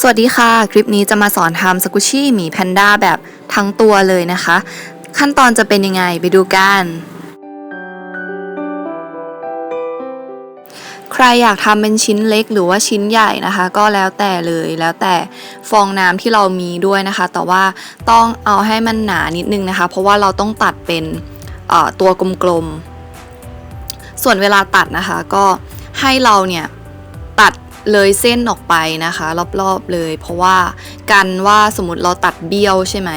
สวัสดีค่ะ คลิปนี้จะมาสอนทำสกุชี่หมีแพนด้าแบบทั้งตัวเลยนะคะ ขั้นตอนจะเป็นยังไงไปดูกัน ใครอยากทำเป็นชิ้นเล็กหรือว่าชิ้นใหญ่นะคะ ก็แล้วแต่เลยแล้วแต่ฟองน้ำที่เรามีด้วยนะคะ แต่ว่าต้องเอาให้มันหนานิดนึงนะคะ เพราะว่าเราต้องตัดเป็นตัวกลมๆส่วนเวลาตัดนะคะก็ให้เราเนี่ย เลยเส้นออกไปนะคะ รอบๆเลย เพราะว่ากันว่าสมมติเราตัดเบี้ยวใช่ไหม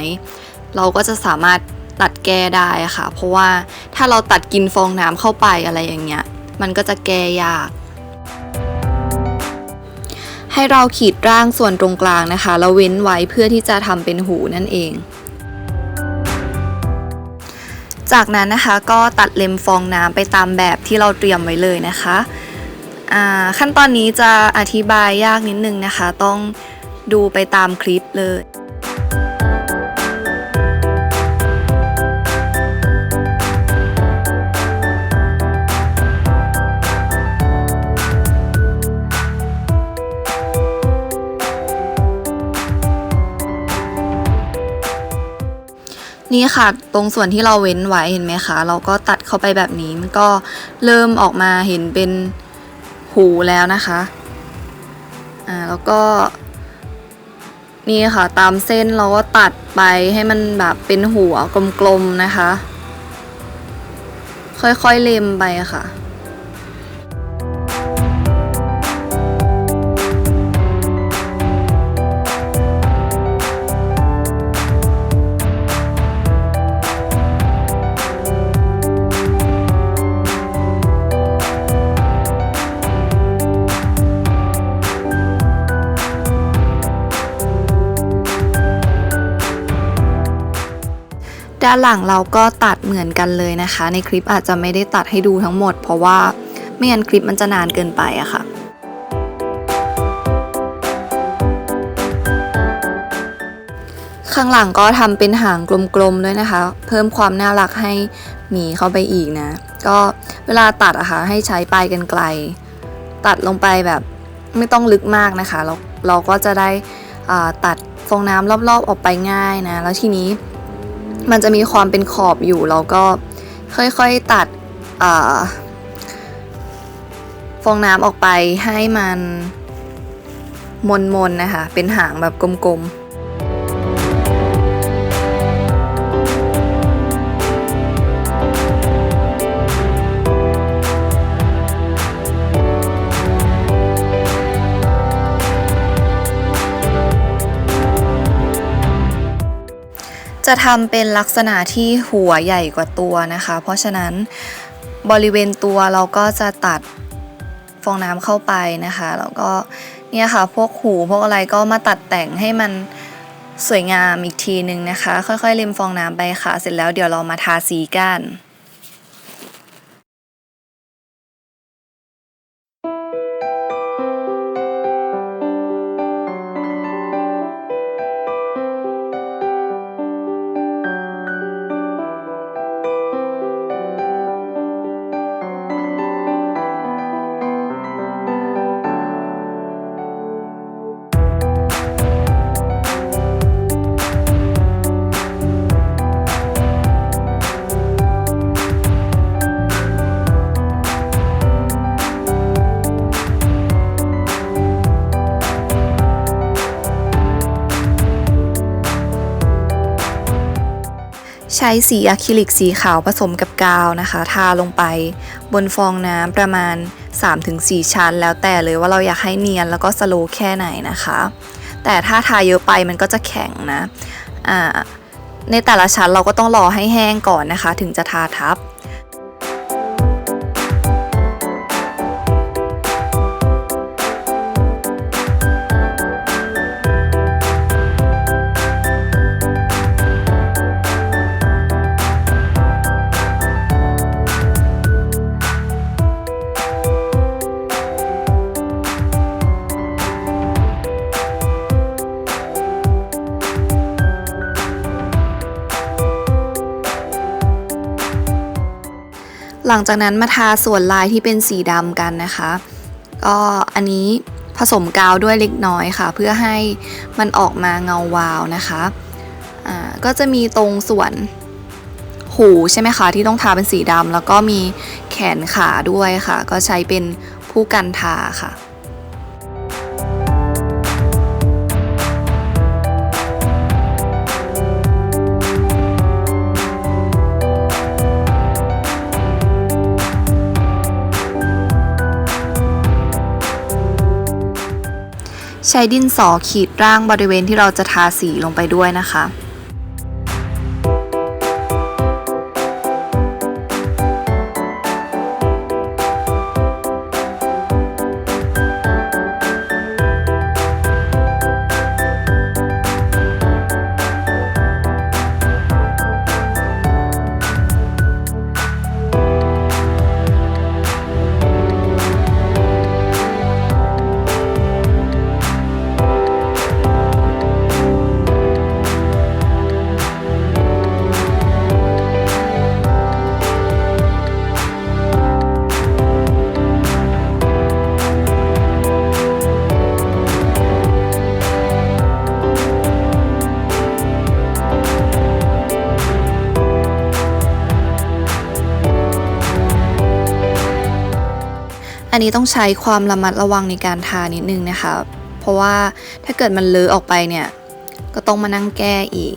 เราก็จะสามารถตัดแก้ได้ค่ะ เพราะว่าถ้าเราตัดกินฟองน้ำเข้าไปอะไรอย่างเงี้ย มันก็จะแก้ยาก ให้เราขีดร่างส่วนตรงกลางนะคะ แล้วเว้นไว้เพื่อที่จะทำเป็นหูนั่นเอง จากนั้นนะคะก็ตัดเล็มฟองน้ำไปตามแบบที่เราเตรียมไว้เลยนะคะ ขั้นตอนนี้จะอธิบายยากนิดนึงนะคะ ต้องดูไปตามคลิปเลยนี่ค่ะ ตรงส่วนที่เราเว้นไว้เห็นไหมคะ เราก็ตัดเข้าไปแบบนี้มันก็เริ่มออกมาเห็นเป็น หูแล้วนะคะอ่าแล้วก็ นี่ค่ะตามเส้นเราก็ตัดไปให้มันแบบเป็นหัวกลมๆนะคะ ค่อยๆเล็มไปค่ะ ด้านหลังเราก็ตัดเหมือนกันเลยนะคะ ในคลิปอาจจะไม่ได้ตัดให้ดูทั้งหมด เพราะว่าไม่งั้นคลิปมันจะนานเกินไปอะค่ะข้างหลังก็ทำเป็นหางกลมๆด้วยนะคะ เพิ่มความน่ารักให้หมีเข้าไปอีกนะ ก็เวลาตัดอะคะ่ะให้ใช้ปลายกันไกล ตัดลงไปแบบไม่ต้องลึกมากนะคะ เราเราก็จะได้ตัดฟองน้ำรอบๆออกไปง่ายนะ แล้วทีนี้ มันจะมีความเป็นขอบอยู่แล้วก็ค่อยๆตัดอฟองน้ำออกไปให้มันมนๆนนะคะ เป็นหางแบบกลมๆ จะทำเป็นลักษณะที่หัวใหญ่กว่าตัวนะคะ เพราะฉะนั้นบริเวณตัวเราก็จะตัดฟองน้ำเข้าไปนะคะ แล้วก็เนี่ยค่ะพวกหูพวกอะไรก็มาตัดแต่งให้มันสวยงามอีกทีหนึ่งนะคะ ค่อยๆเล็มฟองน้ำไปค่ะ เสร็จแล้วเดี๋ยวเรามาทาสีกัน ใช้สีอะคริลิกสีขาวผสมกับกาวนะคะ ทาลงไปบนฟองน้ำประมาณ 3-4 ชั้น แล้วแต่เลยว่าเราอยากให้เนียนแล้วก็สโลว์แค่ไหนนะคะ แต่ถ้าทาเยอะไปมันก็จะแข็งนะอ่าในแต่ละชั้นเราก็ต้องรอให้แห้งก่อนนะคะ ถึงจะทาทับ หลังจากนั้นมาทาส่วนลายที่เป็นสีดำกันนะคะ ก็อันนี้ผสมกาวด้วยเล็กน้อยค่ะ เพื่อให้มันออกมาเงาวาวนะคะะก็จะมีตรงส่วนหูใช่ไหมคะที่ต้องทาเป็นสีดำแล้วก็มีแขนขาด้วยค่ะ ก็ใช้เป็นผู้กันทาค่ะ ใช้ดินสอขีดร่างบริเวณที่เราจะทาสีลงไปด้วยนะคะ นนี้ต้องใช้ความระมัดระวังในการทานิดนึงนะคะ เพราะว่าถ้าเกิดมันเลอะออกไปเนี่ย ก็ต้องมานั่งแก้อีก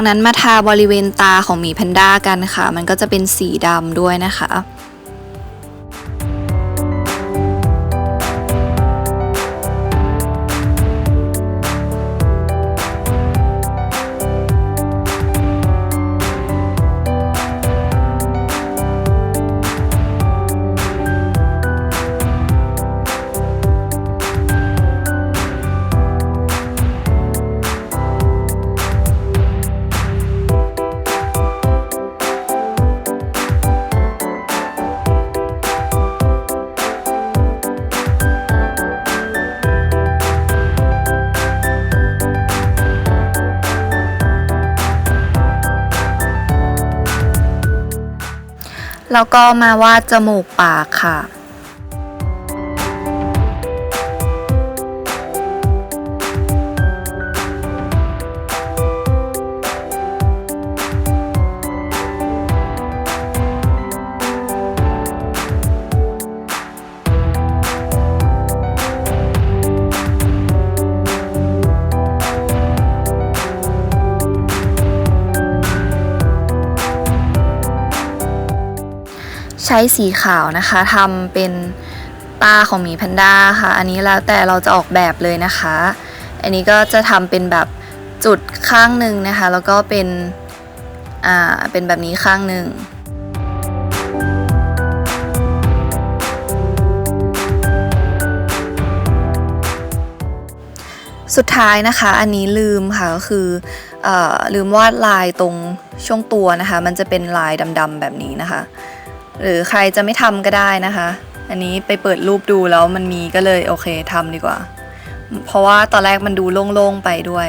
จากนั้นมาทาบริเวณตาของหมีแพนด้ากันค่ะ มันก็จะเป็นสีดำด้วยนะคะ แล้วก็มาวาดจมูกปากค่ะ ใช้สีขาวนะคะทำเป็นตาของหมีแพนด้าค่ะ อันนี้แล้วแต่เราจะออกแบบเลยนะคะ อันนี้ก็จะทำเป็นแบบจุดข้างหนึ่งนะคะ แล้วก็เป็นอ่าเป็นแบบนี้ข้างหนึ่งสุดท้ายนะคะอันนี้ลืมค่ะก็คือเออลืมวาดลายตรงช่วงตัวนะคะ มันจะเป็นลายดำๆแบบนี้นะคะ หรือใครจะไม่ทำก็ได้นะคะ อันนี้ไปเปิดรูปดูแล้วมันมีก็เลยโอเคทำดีกว่า เพราะว่าตอนแรกมันดูโล่งๆไปด้วย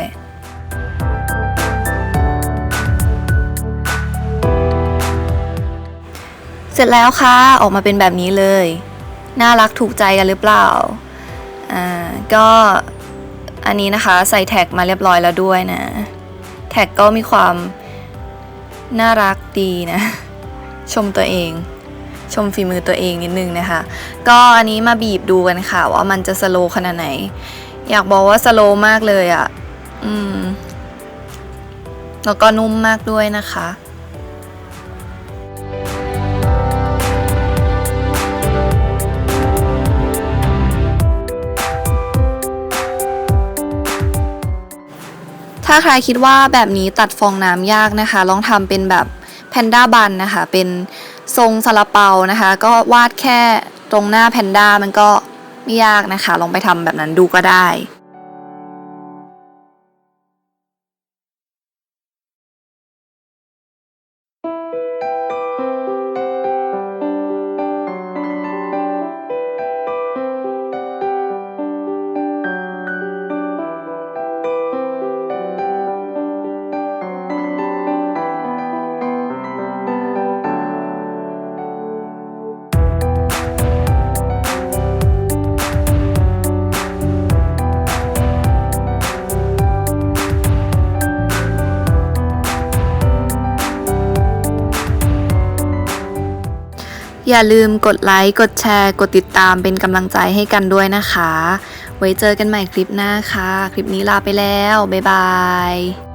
เสร็จแล้วค่ะ ออกมาเป็นแบบนี้เลย น่ารักถูกใจกันหรือเปล่า อ่า ก็อันนี้นะคะใส่แท็กมาเรียบร้อยแล้วด้วยนะ แท็กก็มีความน่ารักดีนะ ชมตัวเอง ชมฝีมือตัวเองนิดนึงนะคะ ก็อันนี้มาบีบดูกันค่ะว่ามันจะสโลว์ขนาดไหน อยากบอกว่าสโลว์มากเลยอะ่ะ อืม แล้วก็นุ่มมากด้วยนะคะถ้าใครคิดว่าแบบนี้ตัดฟองน้ำยากนะคะ ลองทำเป็นแบบแพนด้าบันนะคะ เป็น ทรงซาลาเปานะคะ ก็วาดแค่ตรงหน้าแพนด้ามันก็ไม่ยากนะคะ ลองไปทำแบบนั้นดูก็ได้ อย่าลืมกดไลค์ กดแชร์ กดติดตามเป็นกำลังใจให้กันด้วยนะคะ ไว้เจอกันใหม่คลิปหน้าค่ะ คลิปนี้ลาไปแล้ว บ๊ายบาย